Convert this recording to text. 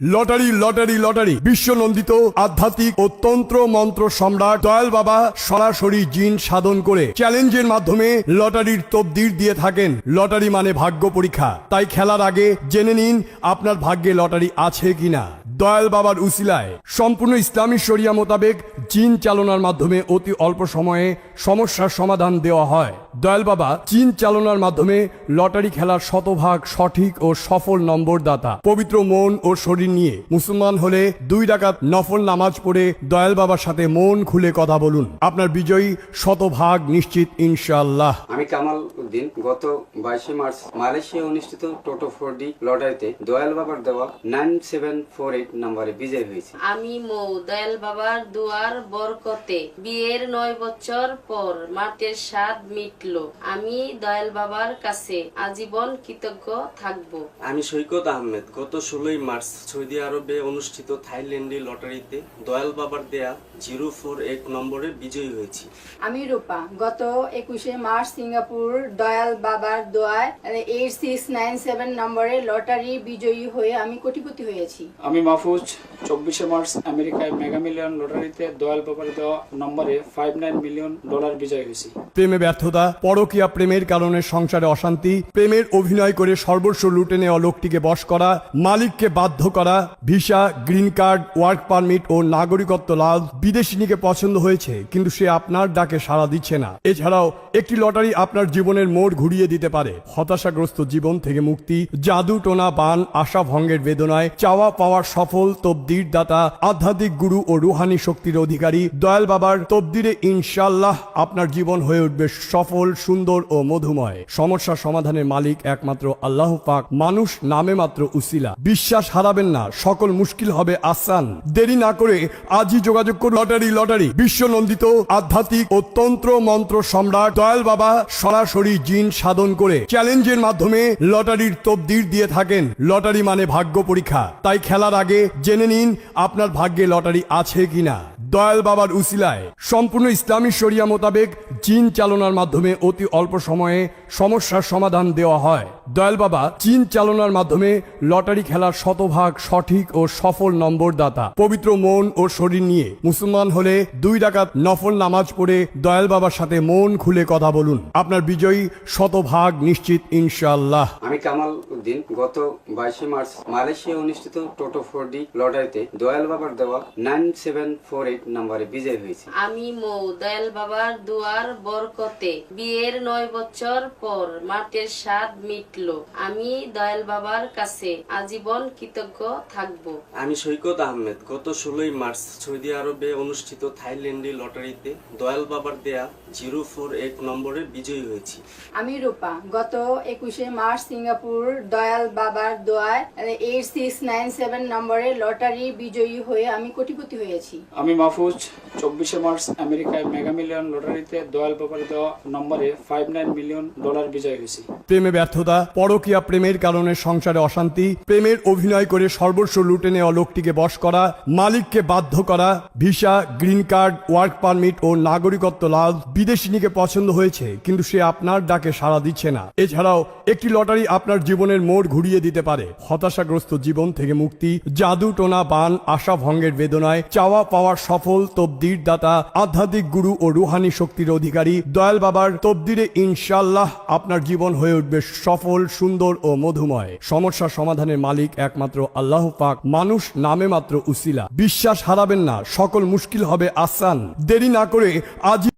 Lottery lottery lottery. বিশ্ব নন্দিত আধ্যাত্মিক ও তন্ত্র মন্ত্র সম্রাট দয়াল বাবা সরাসরি জিন সাধন করে চ্যালেঞ্জের মাধ্যমে লটারির তবদির দিয়ে থাকেন। লটারি মানে ভাগ্য পরীক্ষা। তাই খেলার আগে জেনে নিন আপনার ভাগ্যে লটারি আছে কিনা। দয়াল বাবার উসিলায়। সম্পূর্ণ ইসলামী শরিয়া মোতাবেক চীন চালনার মাধ্যমে অতি অল্প সময়ে সমস্যার সমাধান দেওয়া হয়। দয়াল বাবা চীন চালনার মাধ্যমে লটারি খেলার শতভাগ সঠিক ও সফল নম্বর দাতা পবিত্র মন ও শরীর নিয়ে মুসলমান হলে দুই ডাকাত নফল নামাজ পড়ে দয়াল বাবার সাথে মন খুলে কথা বলুন। আপনার বিজয়ী শতভাগ নিশ্চিত ইনশাআল্লাহ। আমি কামাল উদ্দিন, গত বাইশে মার্চ মালয়েশিয়া অনুষ্ঠিত টোটো ফোর ডি লটারিতে দয়াল বাবার দেওয়া নাইন সেভেন ফোর এইট নম্বরে বিজয় হয়েছে। আমি মৌ দয়াল বাবার দুয়ার বরকতে বিয়ের নয় বছর পর মাটের স্বাদ মিটলো। আমি দয়াল বাবার কাছে আজীবন কৃতজ্ঞ থাকব। আমি সৈকত আহমেদ গত ষোলোই মার্চ সৌদি আরবে অনুষ্ঠিত থাইল্যান্ডি লটারিতে দয়াল বাবার দেয়া জিরো ফোর এইট নম্বরে বিজয়ী হয়েছি। আমি রূপা গত একুশে মার্চ সিঙ্গাপুর দয়াল বাবার দোয়ায় এইট সিক্স নাইন সেভেন নম্বরে লটারি বিজয়ী হয়ে আমি কোটিপতি হয়েছি। আমি মাহফুজ, চব্বিশে মার্চ আমেরিকায় মেগা মিলিয়ন লটারিতে দয়াল বাবার দেওয়া নম্বরে ফাইভ নাইন মিলিয়ন ডলার বিজয় হয়েছি। প্রেমে ব্যর্থতা, পরকীয়া প্রেমের কারণে সংসারে অশান্তি, প্রেমের অভিনয় করে সর্বস্ব লুটে নেওয়া লোকটিকে বশ করা, মালিককে বাধ্য করা, visa, green card, work permit ও নাগরিকত্ব লাভ বিদেশিনীকে পছন্দ হয়েছে, কিন্তু সে আপনার ডাকে সাড়া দিচ্ছে না। এছাড়াও একটি লটারি আপনার জীবনের মোড় ঘুরিয়ে দিতে পারে। হতাশাগ্রস্ত জীবন থেকে মুক্তি, জাদু টোনা বান, আশা ভঙ্গের বেদনায় চাওয়া পাওয়ার সফল তবদির দাতা আধ্যাত্মিক গুরু ও রুহানি শক্তির অধিকারী দয়াল বাবার তবদিরে ইনশাল্লাহ আপনার জীবন হয়ে উঠবে সফল, সুন্দর ও মধুময়। সমস্যা সমাধানের মালিক একমাত্র আল্লাহ পাক, মানুষ নামে মাত্র উসিলা। বিশ্বাস হারাবেন না, সকল মুশকিল হবে আসান। দেরি না করে আজই যোগাযোগ করুন। Lottery lottery. বিশ্ব নন্দিত আধ্যাত্মিক ও তন্ত্র মন্ত্র সম্রাট দয়াল বাবা সরাসরি জিন সাধন করে চ্যালেঞ্জের মাধ্যমে লটারির তবদির দিয়ে থাকেন। লটারি মানে ভাগ্য পরীক্ষা। তাই খেলার আগে জেনে নিন আপনার ভাগ্যে লটারি আছে কিনা। দয়াল বাবার উসিলায় সম্পূর্ণ ইসলামী শরিয়া মোতাবেক জিন চালনার মাধ্যমে অতি অল্প সময়ে সমস্যার সমাধান দেওয়া হয়। দয়াল বাবা চীন চালনার মাধ্যমে লটারি খেলার শতভাগ সঠিক ও সফল নম্বর দাতা পবিত্র মন ও শরীর নিয়ে মুসলমান হলে দুই ডাকাত নফল নামাজ পড়ে দয়াল বাবার সাথে মন খুলে কথা বলুন। আপনার বিজয়ী শতভাগ নিশ্চিত ইনশাআল্লাহ। আমি কামাল উদ্দিন গত বাইশে মার্চ মালয়েশিয়া অনুষ্ঠিত টোটো ফোর ডি লটারিতে দয়াল বাবার দেওয়া নাইন সেভেন ফোর এইট নাম্বারে বিজয় হয়েছে। আমি মৌ দয়াল বাবার দুয়ার বরকতে বিয়ের নয় বছর পর মাটের স্বাদ মিটলো আমি দয়াল বাবার কাছে আজীবন কৃতজ্ঞ থাকব। আমি সৈকত আহমেদ গত ষোলোই মার্চ সৌদি আরবে অনুষ্ঠিত থাইল্যান্ডি লটারিতে দয়াল বাবার দেয়া জিরো ফোর এইট নম্বরে বিজয়ী হয়েছি। আমি রূপা গত একুশে মার্চ সিঙ্গাপুর দয়াল বাবার দোয়ায় এইট সিক্স নাইন সেভেন নম্বরে লটারি বিজয়ী হয়ে আমি কোটিপতি হয়েছি। আমি মাহফুজ চব্বিশে মার্চ আমেরিকায় মেগা মিলিয়ন লটারিতে দয়াল বাবার দেওয়া নম্বরে ফাইভ নাইন মিলিয়ন ডলার বিজয় হয়েছি। প্রেমে ব্যর্থতা পরকীয়া প্রেমের কারণে সংসারে অশান্তি, প্রেমের অভিনয় করে সর্বস্ব লুটে নেওয়া লোকটিকে বশ করা, মালিককে বাধ্য করা, visa, green card, work permit ও নাগরিকত্ব লাভ বিদেশিনীকে পছন্দ হয়েছে, কিন্তু সে আপনার ডাকে সাড়া দিচ্ছে না। এছাড়াও, একটি লটারি আপনার জীবনের মোড় ঘুরিয়ে দিতে পারে। হতাশাগ্রস্ত জীবন থেকে মুক্তি, জাদু টোনা বান, আশা ভঙ্গের বেদনায়, চাওয়া পাওয়ার সফল তবদির দাতা, আধ্যাত্মিক গুরু ও রুহানি শক্তির অধিকারী, দয়াল বাবার তবদিরে ইনশাল্লাহ আপনার জীবন হয়ে উঠবে সফল। সুন্দর ও মধুময়। সমস্যা সমাধানের মালিক একমাত্র আল্লাহ পাক, মানুষ নামে মাত্র উসিলা। বিশ্বাস হারাবেন না, সকল মুশকিল হবে আসান দেরি না করে আজই